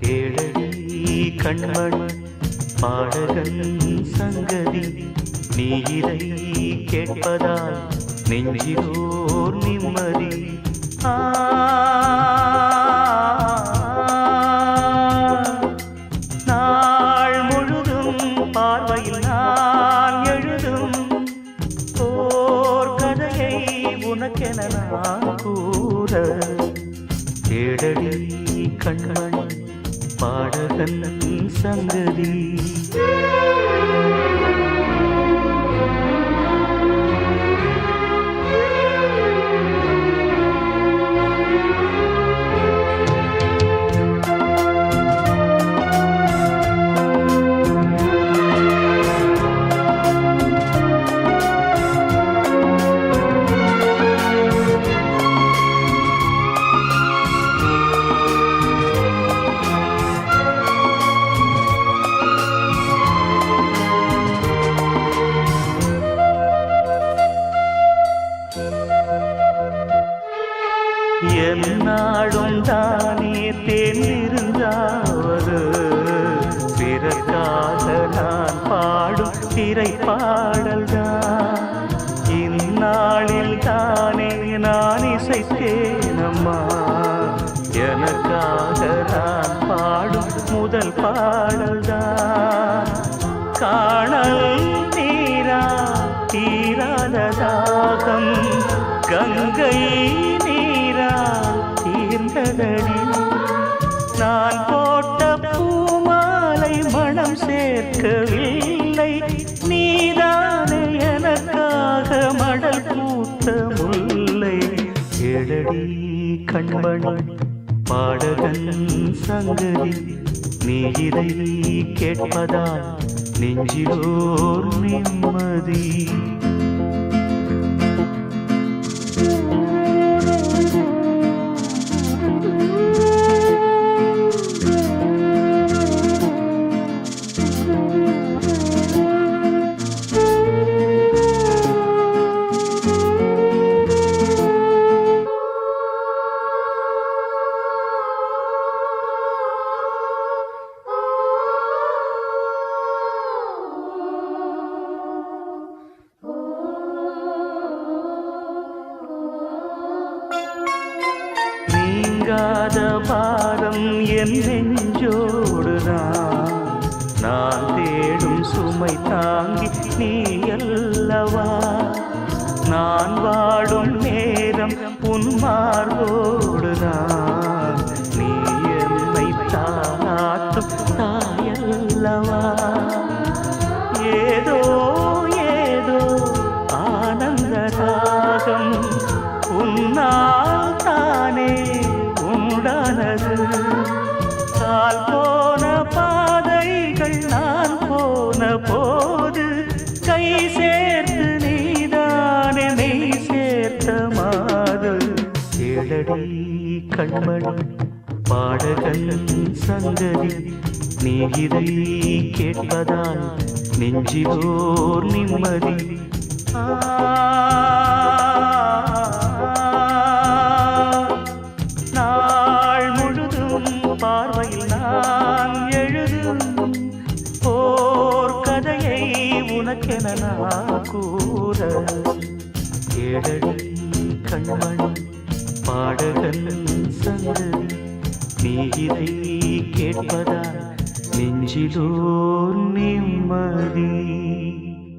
கேளடி கண்மண் பாடகன் சங்கதி நீ இதை கேட்பதால் நெஞ்சிலோர் நிம்மதி. ஆ கண்மணி பாடகன் சங்கதி. என்னாடும் தானே தேர்ந்திருந்தாவது? பிறக்காத நான் பாடும் திரை பாடல்தான் இந்நாளில் தானே நான் இசைத்தேனம்மா. எனக்காக நான் பாடும் முதல் பாடல்தான். காணல் நீரா தீராத தாகம் கங்கை எழடி கண்மணி பாடகன் சங்கதி நீ இதை கேட்பதால் நெஞ்சிலோர் நிம்மதி. நீங்காத பாரம் என் நெஞ்சோடு நான் தேடும் சுமை தாங்கி நீ அல்லவா? நான் வா கண்மணி கண்மணி பாடகன் சங்கதி நீ இதை கேட்பதால் நெஞ்சிலோர் நிம்மதி. நாள் முழுதும் பார்வையில் நான் எழுதும் போர் கதையை உனக்கென நான் கூற. கேடடி கண்மணி பாடகன் சங்கதி நீ இதை கேட்பதால் நெஞ்சிலோர் நிம்மதி.